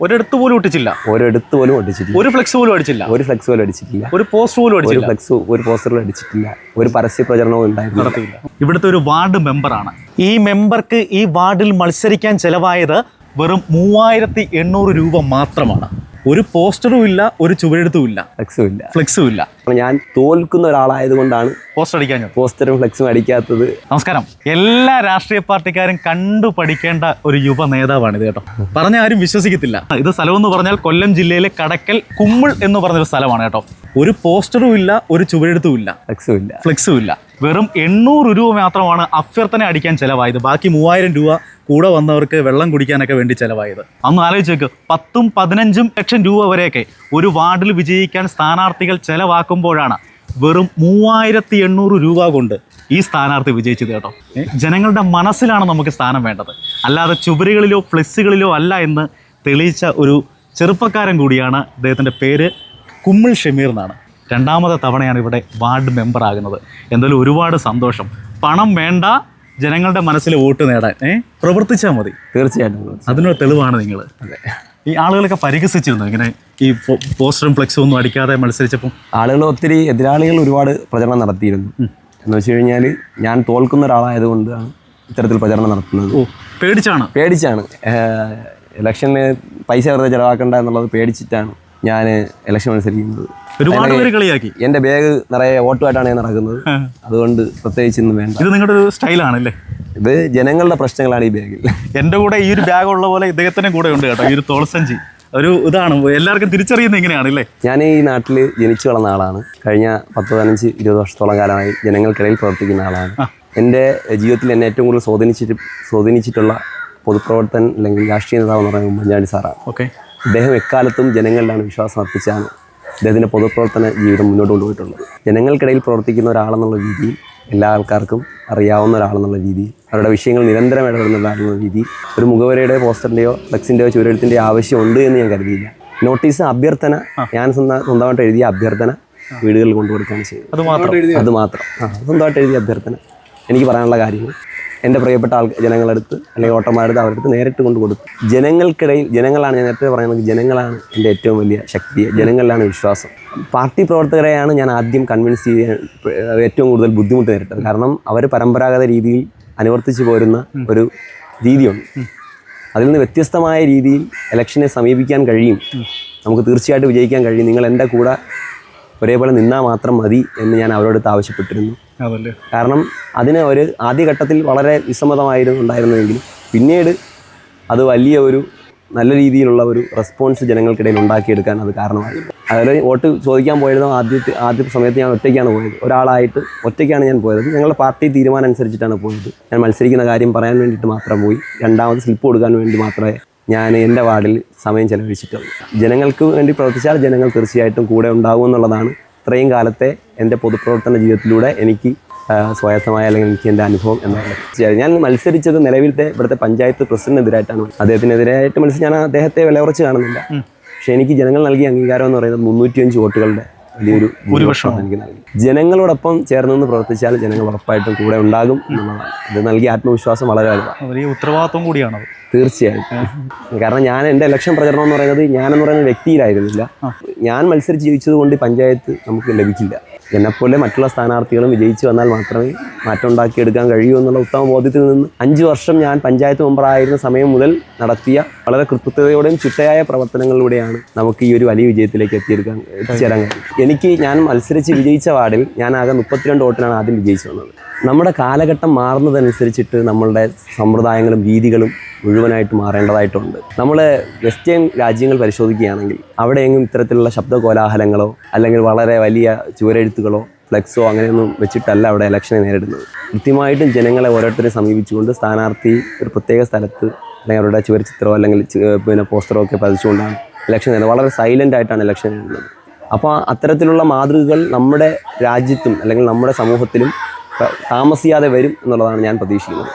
ഒരിടത്ത് പോലും ഒട്ടിച്ചില്ല. ഒരിടത്ത് പോലും ഒട്ടിച്ചിട്ടില്ല. ഒരു ഫ്ലെക്സ് പോലും അടിച്ചില്ല. ഒരു ഫ്ലെക്സ് പോലും അടിച്ചിട്ടില്ല. ഒരു പോസ്റ്റ് പോലും ഒരു അടിച്ചില്ല. ഫ്ലെക്സ് ഒരു പോസ്റ്ററിലും അടിച്ചിട്ടില്ല. ഒരു പരസ്യ പ്രചരണവും ഉണ്ടായിരുന്നു നടത്തിയില്ല. ഇവിടുത്തെ ഒരു വാർഡ് മെമ്പറാണ് ഈ മെമ്പർക്ക് ഈ വാർഡിൽ മത്സരിക്കാൻ ചെലവായത് വെറും മൂവായിരത്തി എണ്ണൂറ് രൂപ മാത്രമാണ്. ഒരു പോസ്റ്ററും ഇല്ല ഒരു ചുവരെടുത്തും ഇല്ല. ഫ്ലെക്സും ഇല്ല. ഫ്ലെക്സും ഇല്ല. ഞാൻ തോൽക്കുന്ന ഒരാളായതുകൊണ്ടാണ് പോസ്റ്റർ അടിക്കാൻ പോസ്റ്ററും ഫ്ലെക്സും അടിക്കാത്തത്. നമസ്കാരം. എല്ലാ രാഷ്ട്രീയ പാർട്ടിക്കാരും കണ്ടു പഠിക്കേണ്ട ഒരു യുവ നേതാവാണ് ഇത് കേട്ടോ. പറഞ്ഞ ആരും വിശ്വസിക്കത്തില്ല. ഇത് സ്ഥലം എന്ന് പറഞ്ഞാൽ കൊല്ലം ജില്ലയിലെ കടക്കൽ കുമ്മിൾ എന്ന് പറഞ്ഞൊരു സ്ഥലമാണ് കേട്ടോ. ഒരു പോസ്റ്ററും ഇല്ല ഒരു ചുവരെടുത്തും ഇല്ല. ഫ്ലെക്സും ഇല്ല. ഫ്ലെക്സും ഇല്ല. വെറും എണ്ണൂറ് രൂപ മാത്രമാണ് അഭ്യർത്ഥന അടിക്കാൻ ചിലവായത്. ബാക്കി മൂവായിരം രൂപ കൂടെ വന്നവർക്ക് വെള്ളം കുടിക്കാനൊക്കെ വേണ്ടി ചിലവായത്. അന്ന് ആലോചിച്ച് നോക്ക് പത്തും പതിനഞ്ചും ലക്ഷം രൂപ വരെയൊക്കെ ഒരു വാർഡിൽ വിജയിക്കാൻ സ്ഥാനാർത്ഥികൾ ചെലവാക്കുമ്പോഴാണ് വെറും മൂവായിരത്തി എണ്ണൂറ് രൂപ കൊണ്ട് ഈ സ്ഥാനാർത്ഥി വിജയിച്ചത് കേട്ടോ. ജനങ്ങളുടെ മനസ്സിലാണ് നമുക്ക് സ്ഥാനം വേണ്ടത്. അല്ലാതെ ചുവരുകളിലോ ഫ്ലെക്സുകളിലോ അല്ല എന്ന് തെളിയിച്ച ഒരു ചെറുപ്പക്കാരൻ കൂടിയാണ് അദ്ദേഹത്തിന്റെ പേര് കുമ്മിൾ ഷമീർ എന്നാണ്. രണ്ടാമത്തെ തവണയാണ് ഇവിടെ വാർഡ് മെമ്പർ ആകുന്നത്. എന്തായാലും ഒരുപാട് സന്തോഷം. പണം വേണ്ട ജനങ്ങളുടെ മനസ്സിൽ വോട്ട് നേടാൻ ഏഹ് പ്രവർത്തിച്ചാൽ മതി. തീർച്ചയായിട്ടും അതിനൊരു തെളിവാണ് നിങ്ങൾ ഈ ആളുകളൊക്കെ പരിഹസിച്ചിരുന്നു? ഇങ്ങനെ ഈ പോസ്റ്ററും ഫ്ലെക്സും ഒന്നും അടിക്കാതെ മത്സരിച്ചപ്പോൾ ആളുകൾ ഒത്തിരി എതിരാളികൾ ഒരുപാട് പ്രചരണം നടത്തിയിരുന്നു. എന്ന് വെച്ച് കഴിഞ്ഞാൽ ഞാൻ തോൽക്കുന്ന ഒരാളായതുകൊണ്ടാണ് ഇത്തരത്തിൽ പ്രചരണം നടത്തുന്നത്. ഓ പേടിച്ചാണ്? പേടിച്ചാണ്. ഇലക്ഷന് പൈസ വെറുതെ ചിലവാക്കണ്ട എന്നുള്ളത് പേടിച്ചിട്ടാണ്. ഞാൻ ഇലക്ഷൻ മത്സരിക്കുന്നത്. ഒരുപാട് പേര് കളിയാക്കി. എന്റെ ബാഗ് നിറയെ വോട്ടുമായിട്ടാണ് ഞാൻ നടക്കുന്നത് അതുകൊണ്ട് പ്രത്യേകിച്ച് ഇന്ന് വേണ്ട. ഇത് നിങ്ങളുടെ ഒരു സ്റ്റൈലാണല്ലേ? ഇത് ജനങ്ങളുടെ പ്രശ്നങ്ങളാണ് ഈ ബാഗിൽ എന്റെ കൂടെ ഈ ഒരു ബാഗ് ഉള്ള പോലെ ഇദ്ദേഹത്തിന്റെ കൂടെ ഉണ്ട് കേട്ടോ ഈ ഒരു തോളസഞ്ചി. ഒരു ഇതാണ് എല്ലാവർക്കും തിരിച്ചറിയുന്നത് ഇങ്ങനെയാണ് അല്ലേ ഞാൻ ഈ നാട്ടിൽ ജനിച്ചു വളർന്ന ആളാണ്. കഴിഞ്ഞ പത്ത് പതിനഞ്ച് ഇരുപത് വർഷത്തോളം കാലമായി ജനങ്ങൾക്കിടയിൽ പ്രവർത്തിക്കുന്ന ആളാണ്. എന്റെ ജീവിതത്തിൽ എന്നെ ഏറ്റവും കൂടുതൽ സ്വാധീനിച്ചിട്ട് സ്വാധീനിച്ചിട്ടുള്ള പൊതുപ്രവർത്തൻ അല്ലെങ്കിൽ രാഷ്ട്രീയ നേതാവ് എന്ന് പറയുന്നത് ഉമ്മൻചാണ്ടി സാറാണ്. ഓക്കെ. അദ്ദേഹം എക്കാലത്തും ജനങ്ങളിലാണ് വിശ്വാസം അർപ്പിച്ചാണ് അദ്ദേഹത്തിന്റെ പൊതുപ്രവർത്തന ജീവിതം മുന്നോട്ട് കൊണ്ടുപോയിട്ടുള്ളത്. ജനങ്ങൾക്കിടയിൽ പ്രവർത്തിക്കുന്ന ഒരാളെന്നുള്ള രീതിയിൽ എല്ലാ ആൾക്കാർക്കും അറിയാവുന്ന ഒരാളെന്നുള്ള രീതിയിൽ അവരുടെ വിഷയങ്ങൾ നിരന്തരം ഇടപെടുന്ന ഒരാളെന്നുള്ള രീതിയിൽ ഒരു മുഖവരയുടെ പോസ്റ്ററിന്റെയോ ഫ്ലെക്സിന്റെയോ ചുവരെഴുത്തിന്റെയോ ആവശ്യമുണ്ട് എന്ന് ഞാൻ കരുതിയില്ല. നോട്ടീസ് അഭ്യർത്ഥന ഞാൻ സ്വന്തം സ്വന്തമായിട്ട് എഴുതിയ അഭ്യർത്ഥന വീടുകളിൽ കൊണ്ടുകൊടുക്കുകയാണ് ചെയ്തത്. അത് മാത്രം? അത് മാത്രം. ആ സ്വന്തമായിട്ട് എഴുതിയ അഭ്യർത്ഥന. എനിക്ക് പറയാനുള്ള കാര്യങ്ങൾ. എന്റെ പ്രിയപ്പെട്ട ആൾ ജനങ്ങളെടുത്ത് അല്ലെങ്കിൽ ഓട്ടോമാരെടുത്ത് അവരുടെ അടുത്ത് നേരിട്ട് കൊണ്ട് കൊടുത്തു ജനങ്ങൾക്കിടയിൽ ജനങ്ങളാണ് ഞാൻ നേരത്തെ പറയുന്നത് ജനങ്ങളാണ് എന്റെ ഏറ്റവും വലിയ ശക്തി ജനങ്ങളിലാണ് വിശ്വാസം. പാർട്ടി പ്രവർത്തകരെയാണ് ഞാൻ ആദ്യം കൺവിൻസ് ചെയ്യാൻ ഏറ്റവും കൂടുതൽ ബുദ്ധിമുട്ട് നേരിട്ടത്. കാരണം അവർ പരമ്പരാഗത രീതിയിൽ അനുവർത്തിച്ചു പോരുന്ന ഒരു രീതിയുണ്ട്. അതിൽ നിന്ന് വ്യത്യസ്തമായ രീതിയിൽ ഇലക്ഷനെ സമീപിക്കാൻ കഴിയും. നമുക്ക് തീർച്ചയായിട്ടും വിജയിക്കാൻ കഴിയും. നിങ്ങൾ എന്റെ കൂടെ ഒരേപോലെ നിന്നാൽ മാത്രം മതി എന്ന് ഞാൻ അവരോട് ആവശ്യപ്പെട്ടിരുന്നു. കാരണം അതിന് ഒരു ആദ്യഘട്ടത്തിൽ വളരെ വിസമ്മതമായിരുന്നു ഉണ്ടായിരുന്നുവെങ്കിലും പിന്നീട് അത് വലിയ ഒരു നല്ല രീതിയിലുള്ള ഒരു റെസ്പോൺസ് ജനങ്ങൾക്കിടയിൽ ഉണ്ടാക്കിയെടുക്കാൻ അത് കാരണമായി. അതായത് വോട്ട് ചോദിക്കാൻ പോയിരുന്ന ആദ്യത്തെ ആദ്യ സമയത്ത് ഞാൻ ഒറ്റയ്ക്കാണ് പോയത്. ഒരാളായിട്ട് ഒറ്റയ്ക്കാണ് ഞാൻ പോയത്. ഞങ്ങളുടെ പാർട്ടി തീരുമാനം അനുസരിച്ചിട്ടാണ് പോയത്. ഞാൻ മത്സരിക്കുന്ന കാര്യം പറയാൻ വേണ്ടിയിട്ട് മാത്രം പോയി. രണ്ടാമത് സ്ലിപ്പ് കൊടുക്കാൻ വേണ്ടി മാത്രമേ ഞാൻ എന്റെ വാർഡിൽ സമയം ചെലവഴിച്ചിട്ടുള്ളൂ ജനങ്ങൾക്ക് വേണ്ടി പ്രവർത്തിച്ചാൽ ജനങ്ങൾ തീർച്ചയായിട്ടും കൂടെ ഉണ്ടാകും എന്നുള്ളതാണ്. ഇത്രയും കാലത്തെ എന്റെ പൊതുപ്രവർത്തന ജീവിതത്തിലൂടെ എനിക്ക് സ്വായത്തമായ അല്ലെങ്കിൽ എനിക്ക് എന്റെ അനുഭവം എന്നാണ് തീർച്ചയായും ഞാൻ മത്സരിച്ചത് നിലവിലത്തെ ഇവിടുത്തെ പഞ്ചായത്ത് പ്രസിഡന്റിനെതിരായിട്ടാണ്. അദ്ദേഹത്തിനെതിരായിട്ട് മത്സരിച്ച് ഞാൻ അദ്ദേഹത്തെ വില കുറച്ച് കാണുന്നില്ല പക്ഷേ എനിക്ക് ജനങ്ങൾ നൽകിയ അംഗീകാരം എന്ന് പറയുന്നത് മുന്നൂറ്റിയഞ്ച് വോട്ടുകളുടെ എനിക്ക് നൽകി. ജനങ്ങളോടൊപ്പം ചേർന്ന് നിന്ന് പ്രവർത്തിച്ചാൽ ജനങ്ങൾ ഉറപ്പായിട്ടും കൂടെ ഉണ്ടാകും എന്നുള്ളതാണ്. ഇത് നൽകിയ ആത്മവിശ്വാസം വളരെ വലുതാണ്. വലിയ ഉത്തരവാദിത്വം കൂടിയാണ് തീർച്ചയായിട്ടും കാരണം ഞാൻ എന്റെ ഇലക്ഷൻ പ്രചരണം എന്ന് പറയുന്നത് ഞാനെന്ന് പറയുന്ന വ്യക്തിയിലായിരുന്നില്ല. ഞാൻ മത്സരിച്ച് ജയിച്ചത് കൊണ്ട് പഞ്ചായത്ത് നമുക്ക് ലഭിക്കില്ല. എന്നെപ്പോലെ മറ്റുള്ള സ്ഥാനാർത്ഥികളും വിജയിച്ചു വന്നാൽ മാത്രമേ മാറ്റം ഉണ്ടാക്കിയെടുക്കാൻ കഴിയൂ എന്നുള്ള ഉത്തമ ബോധ്യത്തിൽ നിന്ന് അഞ്ച് വർഷം ഞാൻ പഞ്ചായത്ത് മെമ്പറായിരുന്ന സമയം മുതൽ നടത്തിയ വളരെ കൃത്യതയോടെയും ചിട്ടയായ പ്രവർത്തനങ്ങളിലൂടെയാണ് നമുക്ക് ഈ ഒരു വലിയ വിജയത്തിലേക്ക് എത്തിയെടുക്കാൻ എത്തിച്ചേരാൻ കഴിയും എനിക്ക് ഞാൻ മത്സരിച്ച് വിജയിച്ച വാർഡിൽ ഞാൻ ആകെ മുപ്പത്തിരണ്ട് വോട്ടിനാണ് ആദ്യം വിജയിച്ചു വന്നത്. നമ്മുടെ കാലഘട്ടം മാറുന്നതനുസരിച്ചിട്ട് നമ്മളുടെ സമ്പ്രദായങ്ങളും രീതികളും മുഴുവനായിട്ട് മാറേണ്ടതായിട്ടുണ്ട്. നമ്മൾ വെസ്റ്റേൺ രാജ്യങ്ങൾ പരിശോധിക്കുകയാണെങ്കിൽ അവിടെയെങ്കിലും ഇത്തരത്തിലുള്ള ശബ്ദ കോലാഹലങ്ങളോ അല്ലെങ്കിൽ വളരെ വലിയ ചുവരെഴുത്തുകളോ ഫ്ലെക്സോ അങ്ങനെയൊന്നും വെച്ചിട്ടല്ല അവിടെ ഇലക്ഷനെ നേരിടുന്നത്. കൃത്യമായിട്ടും ജനങ്ങളെ ഓരോരുത്തരെ സമീപിച്ചുകൊണ്ട് സ്ഥാനാർത്ഥി ഒരു പ്രത്യേക സ്ഥലത്ത് അല്ലെങ്കിൽ അവരുടെ ചുവരചിത്രമോ അല്ലെങ്കിൽ പിന്നെ പോസ്റ്ററോ ഒക്കെ പതിച്ചുകൊണ്ടാണ് ഇലക്ഷൻ നേടുന്നത് വളരെ സൈലന്റ് ആയിട്ടാണ് ഇലക്ഷൻ നേടുന്നത് അപ്പോൾ അത്തരത്തിലുള്ള മാതൃകകൾ നമ്മുടെ രാജ്യത്തും അല്ലെങ്കിൽ നമ്മുടെ സമൂഹത്തിലും താമസിയാതെ വരും എന്നുള്ളതാണ് ഞാൻ പ്രതീക്ഷിക്കുന്നത്.